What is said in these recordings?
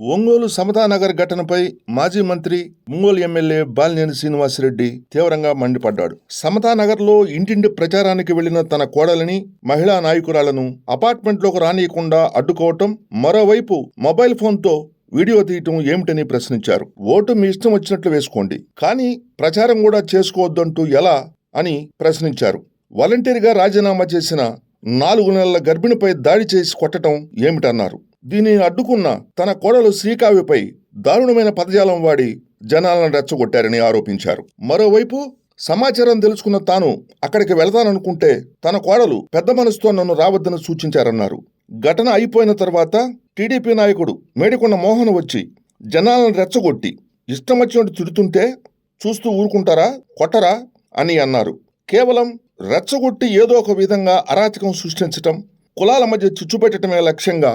ఒంగోలు సమతానగర్ ఘటనపై మాజీ మంత్రి ఒంగోలు ఎమ్మెల్యే బాలినేని శ్రీనివాసరెడ్డి తీవ్రంగా మండిపడ్డాడు. సమతానగర్లో ఇంటింటి ప్రచారానికి వెళ్ళిన తన కోడలిని మహిళా నాయకురాలను అపార్ట్మెంట్లోకి రానియకుండా అడ్డుకోవటం మరోవైపు మొబైల్ ఫోన్తో వీడియో తీయటం ఏమిటని ప్రశ్నించారు. ఓటు మీ ఇష్టం వచ్చినట్లు వేసుకోండి కానీ ప్రచారం కూడా చేసుకోవద్దంటూ ఎలా అని ప్రశ్నించారు. వాలంటీర్గా రాజీనామా చేసిన నాలుగు నెలల గర్భిణిపై దాడి చేసి కొట్టడం ఏమిటన్నారు. దీనిని అడ్డుకున్న తన కోడలు శ్రీకావ్యపై దారుణమైన పదజాలం వాడి జనాలను రెచ్చగొట్టారని ఆరోపించారు. మరోవైపు సమాచారం తెలుసుకున్న తాను అక్కడికి వెళతాననుకుంటే తన కోడలు పెద్ద మనసుతో నన్ను రావద్దని సూచించారన్నారు. ఘటన అయిపోయిన తర్వాత టీడీపీ నాయకుడు మేడికొండ మోహన్ వచ్చి జనాలను రెచ్చగొట్టి ఇష్టం వచ్చినట్టు తిడుతుంటే చూస్తూ ఊరుకుంటారా కొట్టరా అని అన్నారు. కేవలం రెచ్చగొట్టి ఏదో ఒక విధంగా అరాచకం సృష్టించటం కులాల మధ్య చిచ్చుపెట్టడమే లక్ష్యంగా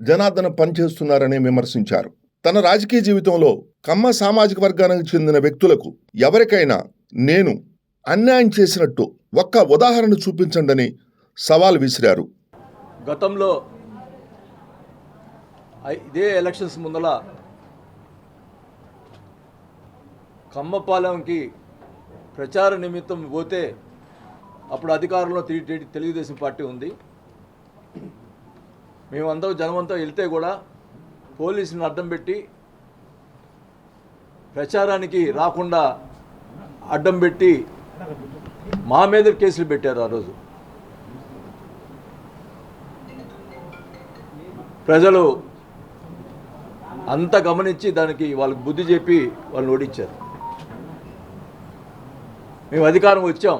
జనార్దన పనిచేస్తున్నారని విమర్శించారు. తన రాజకీయ జీవితంలో కమ్మ సామాజిక వర్గానికి చెందిన వ్యక్తులకు ఎవరికైనా నేను అన్యాయం చేసినట్టు ఒక్క ఉదాహరణ చూపించండని సవాల్ విసిరారు. గతంలో ఇదే ఎలక్షన్స్ ముందల కమ్మపాలెంకి ప్రచార నిమిత్తం పోతే అప్పుడు అధికారంలో తెలుగుదేశం పార్టీ ఉంది. మేమందరం జనమంతా వెళ్తే కూడా పోలీసుని అడ్డం పెట్టి ప్రచారానికి రాకుండా అడ్డం పెట్టి మా మీద కేసులు పెట్టారు ఆ రోజు. ప్రజలు అంత గమనించి దానికి వాళ్ళకి బుద్ధి చెప్పి వాళ్ళని ఓడించారు. మేము అధికారం వచ్చాం.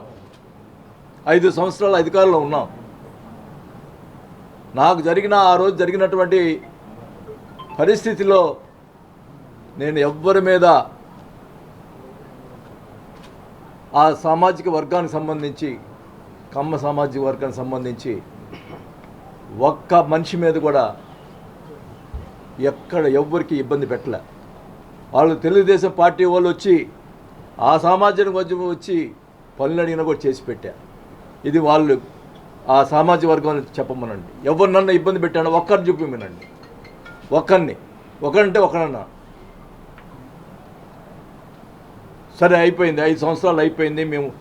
ఐదు సంవత్సరాల అధికారంలో ఉన్నాం. నాకు జరిగిన ఆ రోజు జరిగినటువంటి పరిస్థితిలో నేను ఎవ్వరి మీద ఆ సామాజిక వర్గానికి సంబంధించి కమ్మ సామాజిక వర్గానికి సంబంధించి ఒక్క మనిషి మీద కూడా ఎక్కడ ఎవ్వరికి ఇబ్బంది పెట్టలే. వాళ్ళు తెలుగుదేశం పార్టీ వాళ్ళు వచ్చి ఆ సామాజిక వర్గం వచ్చి పనులు అడిగినా కూడా చేసి పెట్టా. ఇది వాళ్ళు ఆ సామాజిక వర్గం చెప్పమనండి. ఎవరు నన్ను ఇబ్బంది పెట్టాడో ఒక్కరిని చూపిమనండి ఒక్కరిని. ఒకరంటే ఒకరన్నా. సరే అయిపోయింది. ఐదు సంవత్సరాలు అయిపోయింది. మేము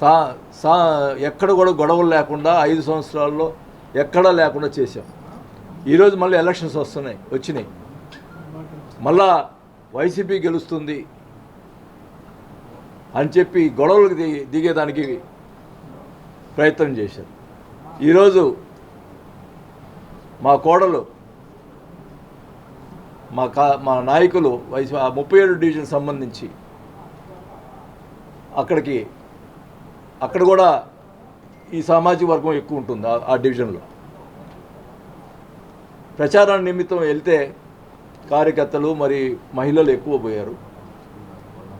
సా సా ఎక్కడ కూడా గొడవలు లేకుండా ఐదు సంవత్సరాల్లో ఎక్కడా లేకుండా చేసాం ఈరోజు మళ్ళీ ఎలక్షన్స్ వస్తున్నాయి వచ్చినాయి. మళ్ళా వైసీపీ గెలుస్తుంది అని చెప్పి గొడవలకు దిగేదానికి ప్రయత్నం చేశారు. ఈరోజు మా కోడలు మా కా మా నాయకులు వయసు ఆ ముప్పై ఏడు డివిజన్ సంబంధించి అక్కడికి అక్కడ కూడా ఈ సామాజిక వర్గం ఎక్కువ ఉంటుంది ఆ- ఆ డివిజన్లో. ప్రచారాన్ని నిమిత్తం వెళ్తే కార్యకర్తలు మరి మహిళలు ఎక్కువ పోయారు.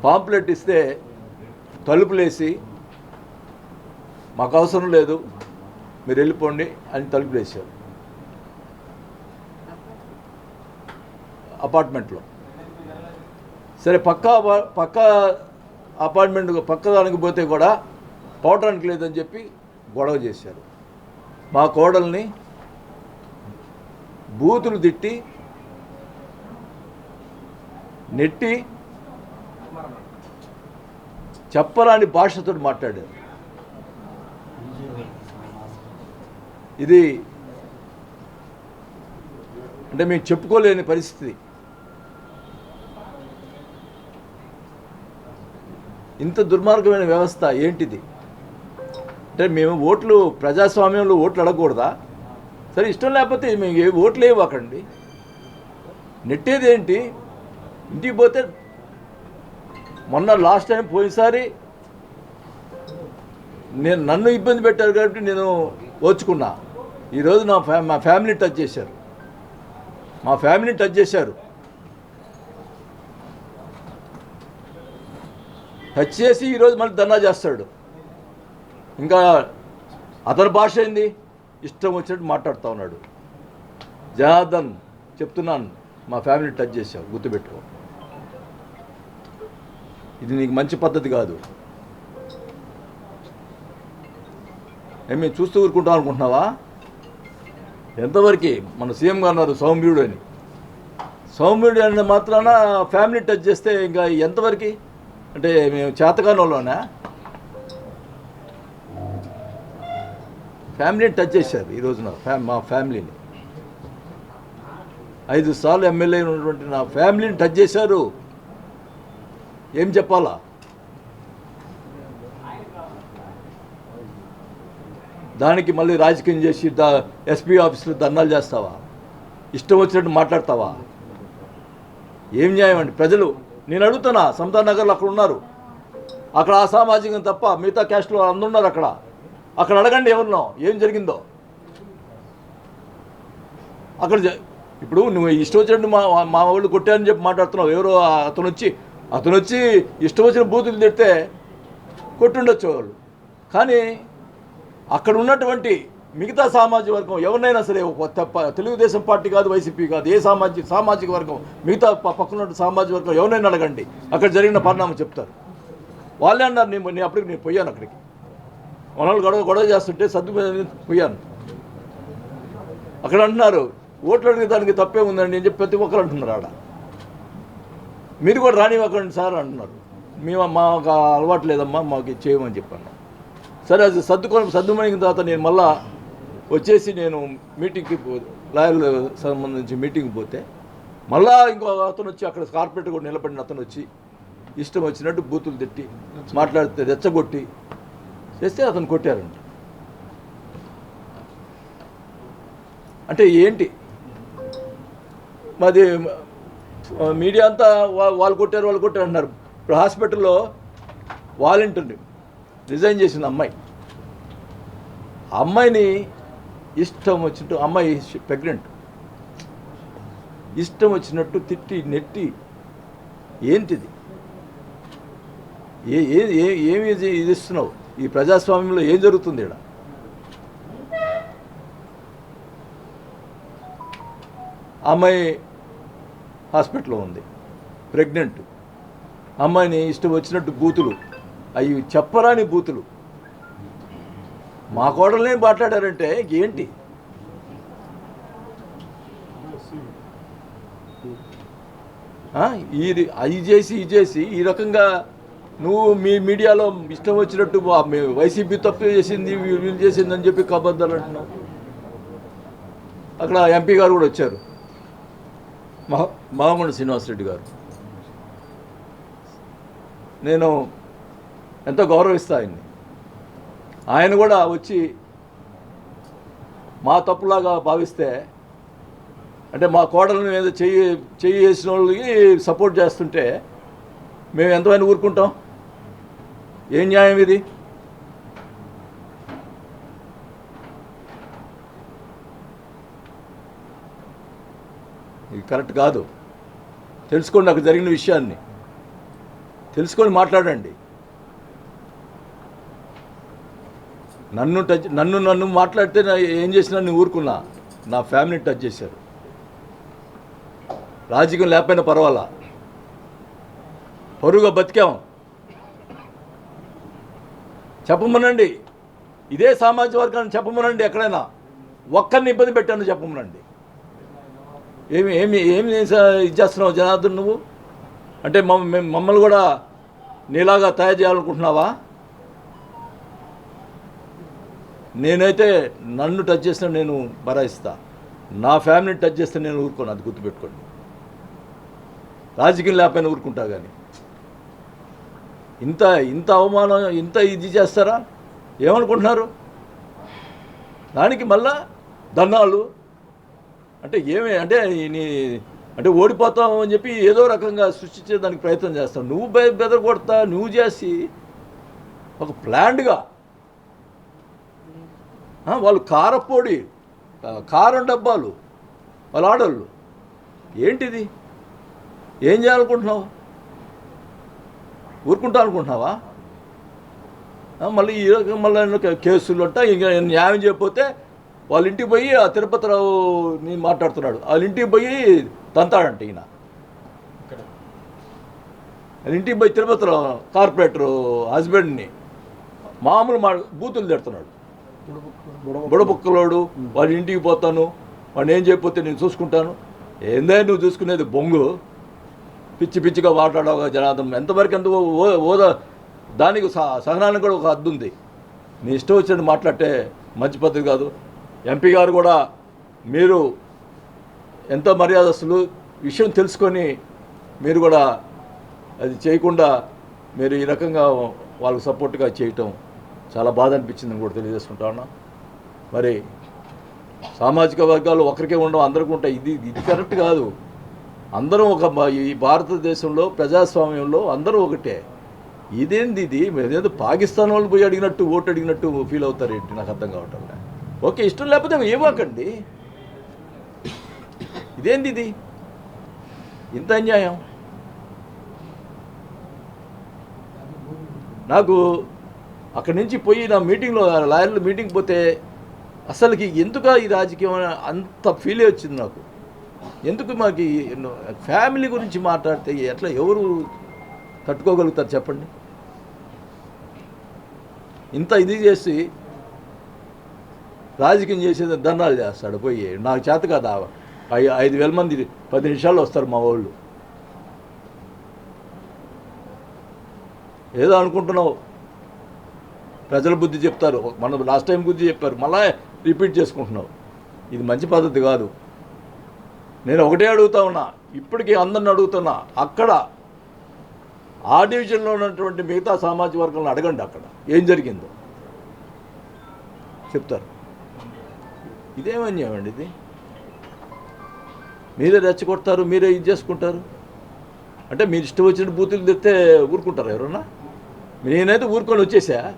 పాంప్లెట్ ఇస్తే తలుపులేసి మాకు అవసరం లేదు. మీరు వెళ్ళిపోండి అని తలుపులేసారు అపార్ట్మెంట్లో. సరే పక్క పక్క అపార్ట్మెంట్ పక్క దానికి పోతే కూడా పోవటానికి లేదని చెప్పి గొడవ చేశారు. మా కోడల్ని బూతులు తిట్టి నెట్టి చెప్పరాని భాషతో మాట్లాడారు. ఇది అంటే మేము చెప్పుకోలేని పరిస్థితి. ఇంత దుర్మార్గమైన వ్యవస్థ ఏంటిది? అంటే మేము ఓట్లు ప్రజాస్వామ్యంలో ఓట్లు అడగకూడదా? సరే ఇష్టం లేకపోతే మేము ఏ ఓట్లు ఇవ్వకండి నెట్టేది ఏంటి? ఇంటికి పోతే మొన్న లాస్ట్ టైం పోయినసారి నేను నన్ను ఇబ్బంది పెట్టారు కాబట్టి నేను ఓచుకున్నా ఈరోజు నా ఫ్యా మా ఫ్యామిలీ టచ్ చేశారు. మా ఫ్యామిలీ టచ్ చేశారు. టచ్ చేసి ఈరోజు మళ్ళీ ధర్నా చేస్తాడు. ఇంకా అతని భాష ఏంది? ఇష్టం వచ్చినట్టు మాట్లాడుతూ ఉన్నాడు. జనార్దన్ చెప్తున్నాను మా ఫ్యామిలీ టచ్ చేసావు గుర్తుపెట్టుకో. ఇది నీకు మంచి పద్ధతి కాదు. ఏం మేము చూస్తూ ఊరుకుంటాం అనుకుంటున్నావా? ఎంతవరకు మన సీఎం గారు అన్నారు సౌమ్యుడు అని. సౌమ్యుడు అని మాత్రాన ఫ్యామిలీ టచ్ చేస్తే ఇంకా ఎంతవరకు? అంటే మేము చేతకానంలోనా ఫ్యామిలీని టచ్ చేశారు ఈరోజు నా ఫ్యా మా ఫ్యామిలీని. ఐదు సార్లు ఎమ్మెల్యే ఉన్నటువంటి నా ఫ్యామిలీని టచ్ చేశారు. ఏం చెప్పాలా? దానికి మళ్ళీ రాజకీయం చేసి దా ఎస్పీ ఆఫీసులో ధర్నాలు చేస్తావా? ఇష్టం వచ్చినట్టు మాట్లాడతావా? ఏం న్యాయం అండి? ప్రజలు నేను అడుగుతున్నా సమతా నగర్లో అక్కడ ఉన్నారు. అక్కడ అసామాజికం తప్ప మిగతా క్యాస్ట్లో అందరు ఉన్నారు అక్కడ. అక్కడ అడగండి ఎవరినో ఏం జరిగిందో. అక్కడ జ- ఇప్పుడు నువ్వు ఇష్టం వచ్చినట్టు మా మా వాళ్ళు కొట్టారని చెప్పి మాట్లాడుతున్నావు. ఎవరో అతను వచ్చి అతను వచ్చి ఇష్టం వచ్చిన బూతులు తిడితే కొట్టుండొచ్చు వాళ్ళు. కానీ అక్కడ ఉన్నటువంటి మిగతా సామాజిక వర్గం ఎవరినైనా సరే తప్ప తెలుగుదేశం పార్టీ కాదు వైసీపీ కాదు ఏ సామాజిక సామాజిక వర్గం మిగతా పక్కన సామాజిక వర్గం ఎవరినైనా అడగండి. అక్కడ జరిగిన పరిణామం చెప్తారు. వాళ్ళే అన్నారు నేను నేను అప్పటికి నేను పోయాను అక్కడికి. మనల్ని గొడవ గొడవ చేస్తుంటే సర్దు పోయాను. అక్కడ అంటున్నారు ఓట్లు అడిగే దానికి తప్పే ఉందండి? అని చెప్పి ప్రతి ఒక్కరు అంటున్నారు ఆడ. మీరు కూడా రానివ్వకండి సార్ అంటున్నారు. మేము మాకు అలవాటు లేదమ్మా మాకు చేయమని చెప్పాను సరే అది సర్దుకొని సర్దుమణిన తర్వాత నేను మళ్ళా వచ్చేసి నేను మీటింగ్కి పో లాయర్ల సంబంధించి మీటింగ్కి పోతే మళ్ళా ఇంకో అతను వచ్చి అక్కడ కార్పొరేట్ కూడా నిలబడిన అతను వచ్చి ఇష్టం వచ్చినట్టు బూతులు తిట్టి మాట్లాడితే రెచ్చగొట్టి చేస్తే అతను కొట్టారంట. అంటే ఏంటి? మాది మీడియా అంతా వాళ్ళు కొట్టారు వాళ్ళు కొట్టారు అంటున్నారు. ఇప్పుడు హాస్పిటల్లో వాలంటీర్ని రిజైన్ చేసిన అమ్మాయి. అమ్మాయిని ఇష్టం వచ్చినట్టు అమ్మాయి ప్రెగ్నెంట్ ఇష్టం వచ్చినట్టు తిట్టి నెట్టి ఏంటిది? ఏ ఏ ఏ- ఏమి ఇది ఇది ఇస్తున్నావు? ఈ ప్రజాస్వామ్యంలో ఏం జరుగుతుంది ఇక్కడ అమ్మాయి హాస్పిటల్లో ఉంది. ప్రెగ్నెంట్ అమ్మాయిని ఇష్టం వచ్చినట్టు బూతులు. అవి చెప్పరాని బూతులు. మా కోడలనే మాట్లాడారంటే ఏంటి? ఇది అది చేసి ఇది చేసి ఈ రకంగా నువ్వు మీ మీడియాలో ఇష్టం వచ్చినట్టు వైసీపీ తప్పు చేసింది వీళ్ళు చేసింది అని చెప్పి కబద్దాలు అంటున్నావు. అక్కడ ఎంపీ గారు కూడా వచ్చారు. మహా మహమ్మద్ శ్రీనివాసరెడ్డి గారు. నేను ఎంతో గౌరవిస్తా ఆయన్ని ఆయన కూడా వచ్చి మా తప్పులాగా భావిస్తే అంటే మా కోడలను మీద చెయ్యి చెయ్యి వేసిన వాళ్ళకి సపోర్ట్ చేస్తుంటే మేము ఎంతమైనా ఊరుకుంటాం? ఏం న్యాయం ఇది? ఇది కరెక్ట్ కాదు. తెలుసుకోండి నాకు జరిగిన విషయాన్ని. తెలుసుకొని మాట్లాడండి. నన్ను టచ్ నన్ను నన్ను మాట్లాడితే ఏం చేసినా నేను ఊరుకున్నా. నా ఫ్యామిలీని టచ్ చేశారు. రాజకీయం లేకపోయినా పర్వాలా? పరుగా బతికాం. చెప్పమనండి. ఇదే సామాజిక వర్గాన్ని చెప్పమనండి ఎక్కడైనా. ఒక్కరిని ఇబ్బంది పెట్టాను చెప్పమనండి. ఏమి ఏమి ఏమి ఇది చేస్తున్నావు జనార్దన్ నువ్వు? అంటే మేము మమ్మల్ని కూడా నీలాగా తయారు చేయాలనుకుంటున్నావా? నేనైతే నన్ను టచ్ చేస్తే నేను బరాయిస్తా నా ఫ్యామిలీని టచ్ చేస్తే నేను ఊరుకోను అది గుర్తుపెట్టుకోండి. రాజకీయం లేకపోయినా ఊరుకుంటా కానీ ఇంత ఇంత అవమానం ఇంత ఇది చేస్తారా? ఏమనుకుంటున్నారు? దానికి మళ్ళా దన్నాలు అంటే ఏమి అంటే నీ అంటే ఓడిపోతాం అని చెప్పి ఏదో రకంగా సృష్టించేదానికి ప్రయత్నం చేస్తావు నువ్వు బె- బెదరగొడతా నువ్వు చేసి ఒక ప్లాండ్గా వాళ్ళు కారపొడి కారం డబ్బాలు వాళ్ళ ఆడోళ్ళు. ఏంటిది? ఏం చేయాలనుకుంటున్నావు? ఊరుకుంటా అనుకుంటున్నావా? మళ్ళీ ఈ మళ్ళీ కేసులు అంట ఇంకా న్యాయం చేయకపోతే వాళ్ళ ఇంటికి పోయి ఆ తిరుపతిరావు నేను మాట్లాడుతున్నాడు. వాళ్ళ ఇంటికి పోయి తంతాడంట ఈయన. వాళ్ళ ఇంటికి పోయి తిరుపతిరావు కార్పొరేటర్ హస్బెండ్ని మామూలు మా బూతులు తిడుతున్నాడు. బుడబుక్కలోడు. వాడి ఇంటికి పోతాను వాడిని ఏం చేయకపోతే నేను చూసుకుంటాను. ఏందే నువ్వు చూసుకునేది బొంగు? పిచ్చి పిచ్చిగా మాట్లాడవు జనార్దన్? ఎంతవరకు ఎంత ఓ- ఓదా? దానికి సహ- సహనానికి కూడా ఒక హద్దు ఉంది. నీ ఇష్టం వచ్చినట్టు మాట్లాడితే మంచి పద్ధతి కాదు. ఎంపీ గారు కూడా మీరు ఎంత మర్యాదస్తులు విషయం తెలుసుకొని మీరు కూడా అది చేయకుండా మీరు ఈ రకంగా వాళ్ళకి సపోర్ట్గా చేయటం చాలా బాధ అనిపించిందని కూడా తెలియజేసుకుంటా ఉన్నా మరి సామాజిక వర్గాలు ఒకరికే ఉండవు అందరికీ ఉంటాయి. ఇది ఇది కరెక్ట్ కాదు. అందరం ఒక ఈ భారతదేశంలో ప్రజాస్వామ్యంలో అందరూ ఒకటే. ఇదేంది ఇది? ఏదో పాకిస్తాన్ వాళ్ళు పోయి అడిగినట్టు ఓటు అడిగినట్టు ఫీల్ అవుతారు ఏంటి? నాకు అర్థం కావటం ఓకే ఇష్టం లేకపోతే ఇవ్వకండి. ఇదేంది ఇది? ఇంత అన్యాయం? నాకు అక్కడి నుంచి పోయి నా మీటింగ్లో లాయర్లు మీటింగ్ పోతే అసలుకి ఎందుక ఈ రాజకీయం అంత ఫీల్ వచ్చింది నాకు. ఎందుకు మాకు ఫ్యామిలీ గురించి మాట్లాడితే ఎట్లా ఎవరు తట్టుకోగలుగుతారు చెప్పండి? ఇంత ఇది చేసి రాజకీయం చేసేది దండాలు చేస్తాడు పోయి నాకు చేత కాదు ఐ ఐదు వేల మంది పది నిమిషాల్లో వస్తారు మా వాళ్ళు. ఏదో అనుకుంటున్నావు. ప్రజల బుద్ధి చెప్తారు. మనం లాస్ట్ టైం బుద్ధి చెప్పారు. మళ్ళా రిపీట్ చేసుకుంటున్నావు. ఇది మంచి పద్ధతి కాదు. నేను ఒకటే అడుగుతా ఉన్నా. ఇప్పటికీ అందరిని అడుగుతున్నా. అక్కడ ఆ డివిజన్లో ఉన్నటువంటి మిగతా సామాజిక వర్గాలను అడగండి అక్కడ. ఏం జరిగిందో. చెప్తారు. ఇదేమన్యామండి ఇది? మీరే రెచ్చగొడతారు మీరే ఇది చేసుకుంటారు. అంటే మీరు ఇష్టం వచ్చిన బూతులు తెస్తే ఊరుకుంటారు ఎవరన్నా? నేనైతే ఊరుకొని వచ్చేసా?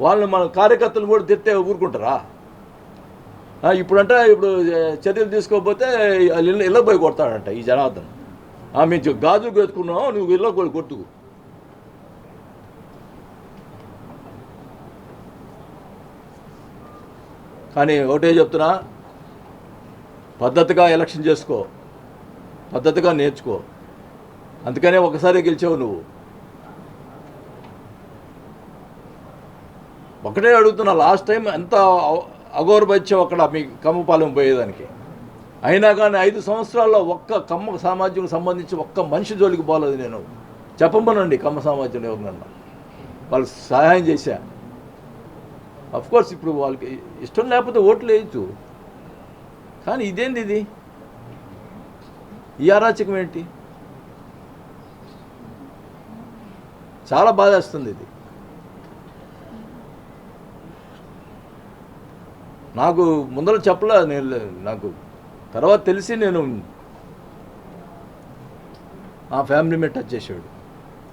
వాళ్ళు మన కార్యకర్తలు కూడా తిట్టే ఊరుకుంటారా? ఇప్పుడంటే ఇప్పుడు చర్యలు తీసుకోకపోతే ఇళ్ళ ఇళ్ళకి పోయి కొడతాడంట ఈ జనార్దన్. ఆ, మేము గాజులు పెట్టుకున్నావు నువ్వు ఇళ్ళకి పోయి కొట్టుకు కానీ ఒకటే చెప్తున్నా పద్ధతిగా ఎలక్షన్ చేసుకో పద్ధతిగా నేర్చుకో. అందుకనే ఒకసారి గెలిచావు నువ్వు. ఒకటే అడుగుతున్నా లాస్ట్ టైం ఎంత అగౌరవచ్చావు అక్కడ మీ కమ్మపాలెం పోయేదానికి? అయినా కానీ ఐదు సంవత్సరాల్లో ఒక్క కమ్మ సామాజ్యం సంబంధించి ఒక్క మనిషి జోలికి పోలేదు నేను. చెప్పమనండి కమ్మ సామాజ్యం ఎవరినన్నా వాళ్ళకి సహాయం చేశా. కోర్స్ ఇప్పుడు వాళ్ళకి ఇష్టం లేకపోతే ఓట్లు వేయచ్చు. కానీ ఇదేంది ఇది? ఈ అరాచకం ఏంటి? చాలా బాధేస్తుంది ఇది. నాకు ముందర చెప్పలే నేను నాకు తర్వాత తెలిసి నేను ఆ ఫ్యామిలీ మీద టచ్ చేసాడు